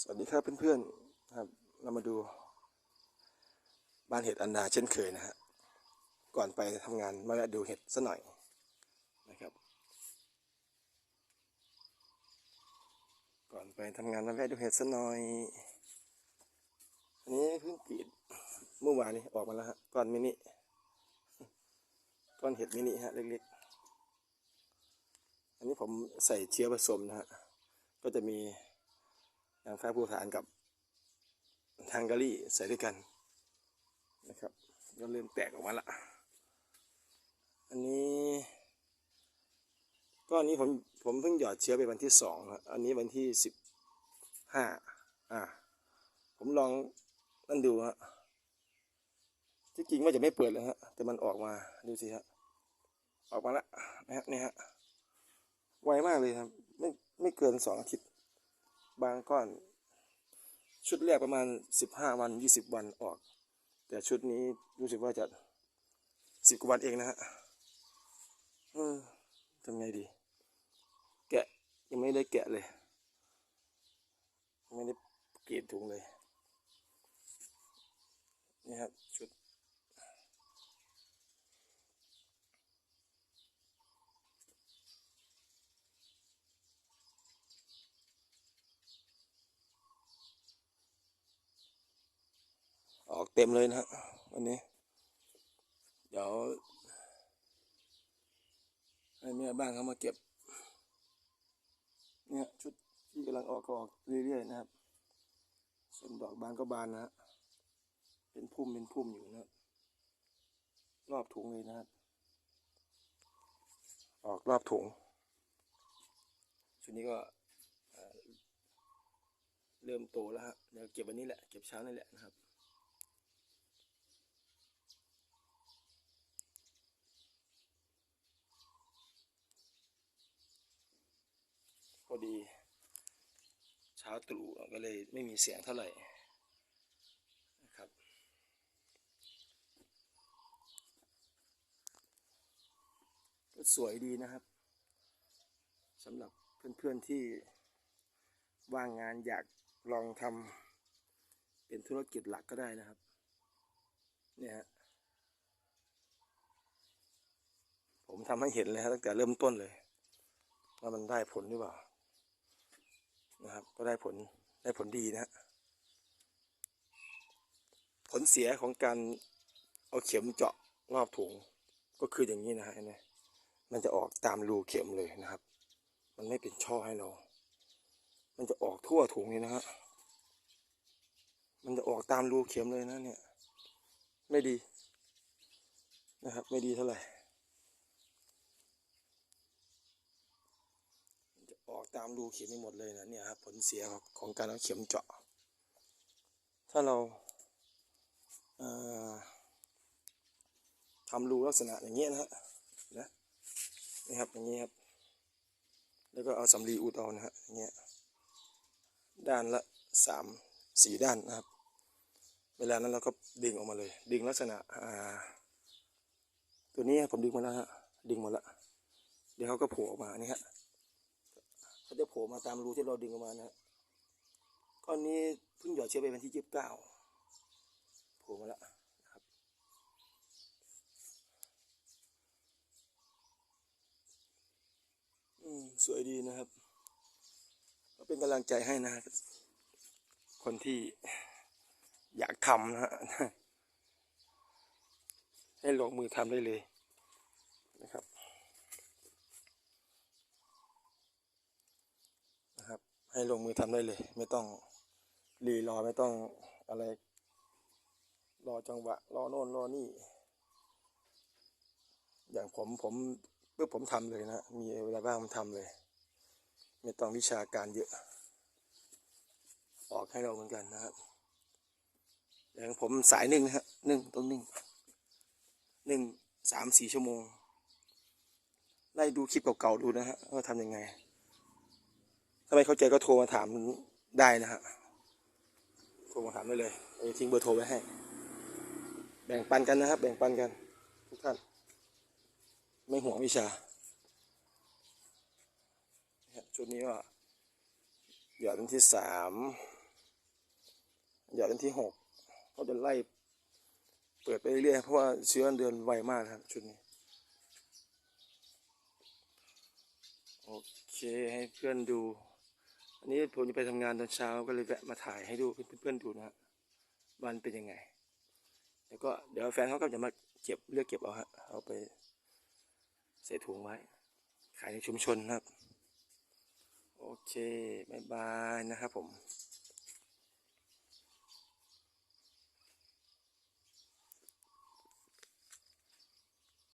สวัสดีครับเพื่อนๆครับ เรามาดูบ้านเห็ดอันดาเช่นเคยนะฮะก่อนไปทำงานมาแวะดูเห็ดซะหน่อยนะครับ ก่อนไปทำงานมาแวะดูเห็ดซะหน่อยอันนี้เพิ่งกรีดเมื่อวานนี้ออกมาแล้วฮะก้อนมินิก้อนเห็ดมินิฮะเล็กๆ อันนี้ผมใส่เชื้อผสมนะฮะก็จะมี นางฟ้าภูฐานกับทางกะลี่ใส่ด้วยกันนะครับก็เริ่มแตกออกมาละอันนี้ ก็อันนี้ผมผมเพิ่งหยอดเชื้อไปวันที่สองครับอันนี้วันที่สิบห้าอ่าผมลองนั่นดูฮะที่จริงว่าจะไม่เปิดเลยฮะแต่มันออกมาดูสิฮะออกมาละนะฮะนี่ฮะไวมากเลยครับ ไม่ไม่เกินสองอาทิตย์ บางก้อน ชุดแรกประมาณสิบห้าวันยี่สิบวันออก แต่ชุดนี้รู้สึกว่าจะสิบกว่าวันเองนะฮะเออทำไงดี แกะยังไม่ได้แกะเลย ไม่ได้เกรีดถุงเลยนี่ครับชุด ออกเต็มเลยนะฮะวันนี้ เดี๋ยวให้แม่บ้านเขามาเก็บ เนี่ยชุดที่กำลังออกก็ออกเรื่อยๆนะครับ ส่วนดอกบานก็บานนะฮะเป็นพุ่มเป็นพุ่มอยู่นะรอบถุงเลยนะครับ ออกรอบถุงชุดนี้ก็เริ่มโตแล้วฮะเดี๋ยวเก็บวันนี้แหละ เก็บเช้านี่แหละนะครับ อดี เช้าตรู่ก็เลยไม่มีเสียงเท่าไหร่นะครับ ก็สวยดีนะครับสำหรับเพื่อนๆที่ว่างงานอยากลองทำเป็นธุรกิจหลักก็ได้นะครับ เนี่ยฮะผมทำให้เห็นเลยตั้งแต่เริ่มต้นเลย ว่ามันได้ผลหรือเปล่า นะครับ ก็ได้ผลได้ผลดีนะฮะผลเสียของการเอาเข็มเจาะรอบถุงก็คืออย่างนี้นะฮะเนไหมมันจะออกตามรูเข็มเลยนะครับ มันไม่เป็นช่อให้เรา มันจะออกทั่วถุงเลยนะฮะมันจะออกตามรูเข็มเลยนะเนี่ย ไม่ดีนะครับ ไม่ดีเท่าไหร่ จะออก ตามรูเข็มไปหมดเลยนะเนี่ยครับผลเสียของของการเอาเข็มเจาะ ถ้าเราเอ่อทำรูลักษณะอย่างเงี้ยนะฮะนะนี่ครับอย่างเงี้ยครับ แล้วก็เอาสำลีอุดเอานะฮะอย่างเงี้ยด้านละสามสี่ด้านนะครับ เวลานั้นเราก็ดึงออกมาเลย ดึงลักษณะอ่าตัวนี้ผมดึงมาแล้วฮะดึงหมดละเดี๋ยวเขาก็โผล่ออกมานี่ฮะ เขาจะโผล่มาตามรูที่เราดึงออกมานะก้อนนี้เพิ่งหยอดเชื้อไปวันที่ยี่สิบเก้าโผล่มาแล้วนะครับ อืมสวยดีนะครับ ก็เป็นกำลังใจให้นะฮะคนที่อยากทำนะฮะให้ลงมือทำได้เลยนะครับ นะครับ ให้ลงมือทำได้เลย ไม่ต้องรีรอไม่ต้องอะไร รอจังหวะ รอโน่นรอนี่ อย่างผมผมเพื่อผมทำเลยนะ มีเวลาว่างผมทำเลย ไม่ต้องวิชาการเยอะ ออกให้เราเหมือนกันนะครับอย่างผมสายหนึ่งนะฮะหนึ่งต้องหนึ่งหนึ่งสามสี่ชั่วโมงไล่ดูคลิปเก่าๆดูนะฮะว่าทำยังไง ถ้าไม่เข้าใจก็โทรมาถามได้นะฮะโทรมาถามได้เลยเดี๋ยวทิ้งเบอร์โทรไว้ให้ แบ่งปันกันนะครับ แบ่งปันกัน ทุกท่าน ไม่ห่วงวิชาชุดนี้ก็หยอดวันที่สามหยอดวันที่หกเขาจะไล่เปิดไปเรื่อยๆเพราะว่าเชื้อเดือนไวมากครับชุดนี้ โอเคให้เพื่อนดู อันนี้ผมจะไปทำงานตอนเช้าก็เลยแวะมาถ่ายให้ดูเพื่อนๆดูนะฮะบ้านเป็นยังไง แล้วก็เดี๋ยวแฟนเขาก็จะมาเก็บเลือกเก็บเอาฮะเอาไปใส่ถุงไว้ ขายในชุมชนนะครับ โอเคบายบายนะครับผม